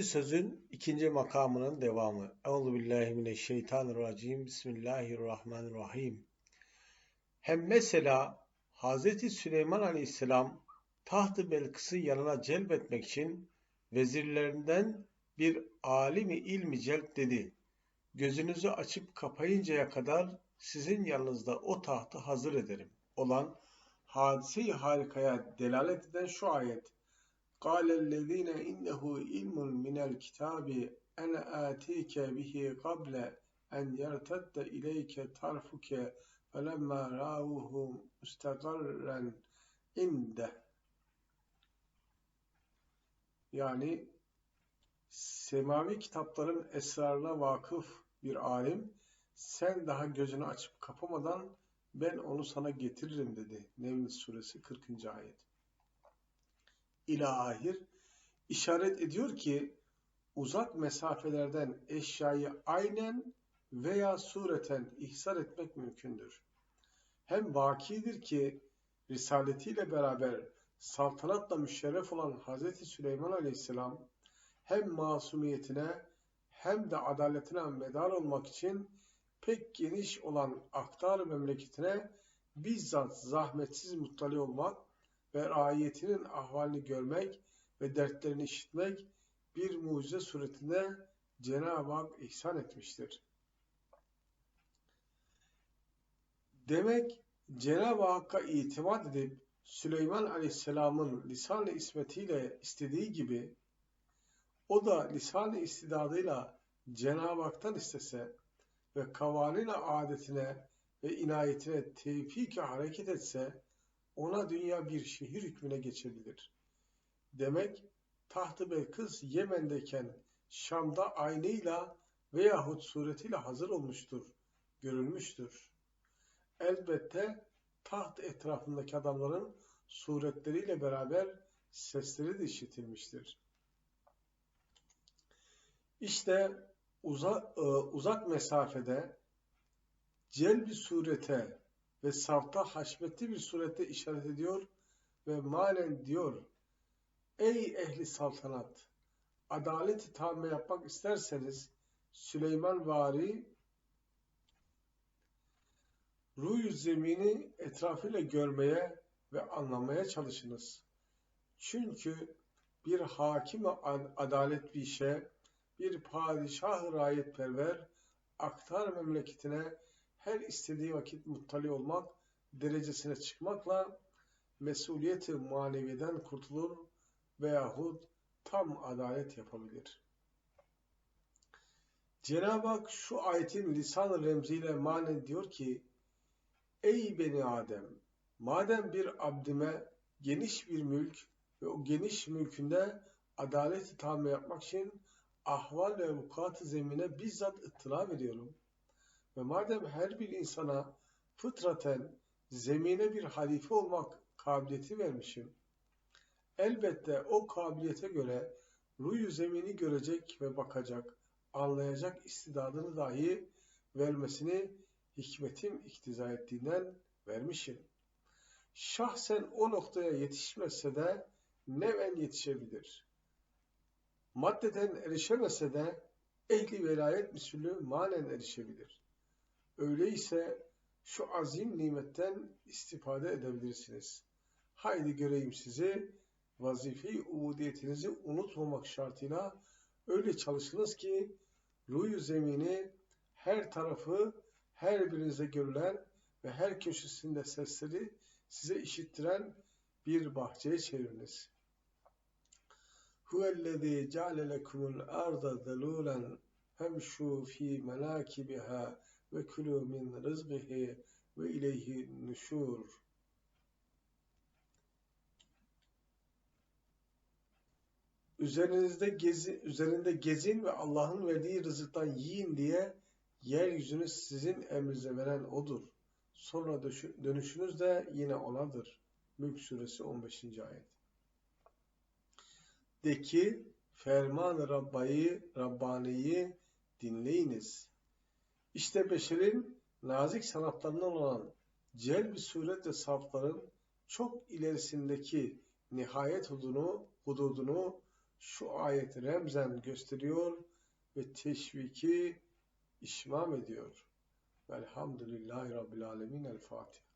20. sözün ikinci makamının devamı. Euzubillahimineşşeytanirracim. Bismillahirrahmanirrahim. Hem mesela Hz. Süleyman Aleyhisselam taht-ı Belkıs'ı yanına celbetmek için vezirlerinden bir alimi ilmi celp dedi. Gözünüzü açıp kapayıncaya kadar sizin yanınızda o tahtı hazır ederim olan hadise-i harikaya delalet eden şu ayet. قال الذين إنه علم من الكتاب أنا آتيك به قبل أن يرتد إليك طرفك فلما رأوه مستقرا عنده Yani semavi kitapların esrarına vakıf bir alim, sen daha gözünü açıp kapamadan ben onu sana getiririm dedi. Nevl suresi 40. ayet. İlahir işaret ediyor ki uzak mesafelerden eşyayı aynen veya sureten ihsar etmek mümkündür. Hem vakidir ki risaletiyle beraber saltanatla müşerref olan Hz. Süleyman Aleyhisselam hem masumiyetine hem de adaletine medar olmak için pek geniş olan aktar memleketine bizzat zahmetsiz muttali olmak ve raiyetinin ahvalini görmek ve dertlerini işitmek bir mucize suretinde Cenab-ı Hak ihsan etmiştir. Demek Cenab-ı Hakk'a itimat edip Süleyman Aleyhisselam'ın lisan-ı ismetiyle istediği gibi o da lisan-ı istidadıyla Cenab-ı Hak'tan istese ve kavanine adetine ve inayetine tevfik hareket etse ona dünya bir şehir hükmüne geçebilir. Demek tahtı Belkıs Yemen'deyken Şam'da aynıyla veyahut suretiyle hazır olmuştur, görülmüştür. Elbette taht etrafındaki adamların suretleriyle beraber sesleri de işitilmiştir. İşte uzak, e, uzak mesafede celbi surete ve safta haşmetli bir surette işaret ediyor ve manen diyor Ey ehli saltanat! Adaleti tamme yapmak isterseniz Süleyman vari ruh zemini etrafıyla görmeye ve anlamaya çalışınız. Çünkü bir hakim adalet bir şey, bir padişah rayetperver, aktar memleketine her istediği vakit muttali olmak derecesine çıkmakla mesuliyeti maneviden kurtulur veyahut tam adalet yapabilir. Cenab-ı Hak şu ayetin lisan-ı remziyle manen diyor ki Ey beni Adem! Madem bir abdime geniş bir mülk ve o geniş mülkünde adaleti tamme yapmak için ahval ve vukuat zemine bizzat ıttıla veriyorum. Ve madem her bir insana fıtraten zemine bir halife olmak kabiliyeti vermişim, elbette o kabiliyete göre ruyu zemini görecek ve bakacak, anlayacak istidadını dahi vermesini hikmetim iktiza ettiğinden vermişim. Şahsen o noktaya yetişmezse de neven yetişebilir. Maddeden erişemese de ehli velayet misulü manen erişebilir. Öyleyse şu azim nimetten istifade edebilirsiniz. Haydi göreyim sizi, vazife-i ubudiyetinizi unutmamak şartıyla öyle çalışınız ki ruyu zemini her tarafı her birinize görülen ve her köşesinde sesleri size işittiren bir bahçeye çeviriniz. Huvellezî ceale lekumul arda zelûlen femşû fî menâkibiha ve kulû min rızqihi ve ileyhi nuşur. Üzerinizde gezi, üzerinde gezin ve Allah'ın verdiği rızıktan yiyin diye yeryüzünü sizin emrinize veren O'dur. Sonra dönüşünüz de yine O'nadır. Mülk Suresi 15. ayet. De ki, ferman Rabbayı, Rabbani'yi dinleyiniz. İşte beşerin nazik sanatlarından olan celb suret ve safların çok ilerisindeki nihayet hudunu, hududunu şu ayet remzen gösteriyor ve teşviki işmam ediyor. Velhamdülillahi Rabbil Alemin. El Fatiha.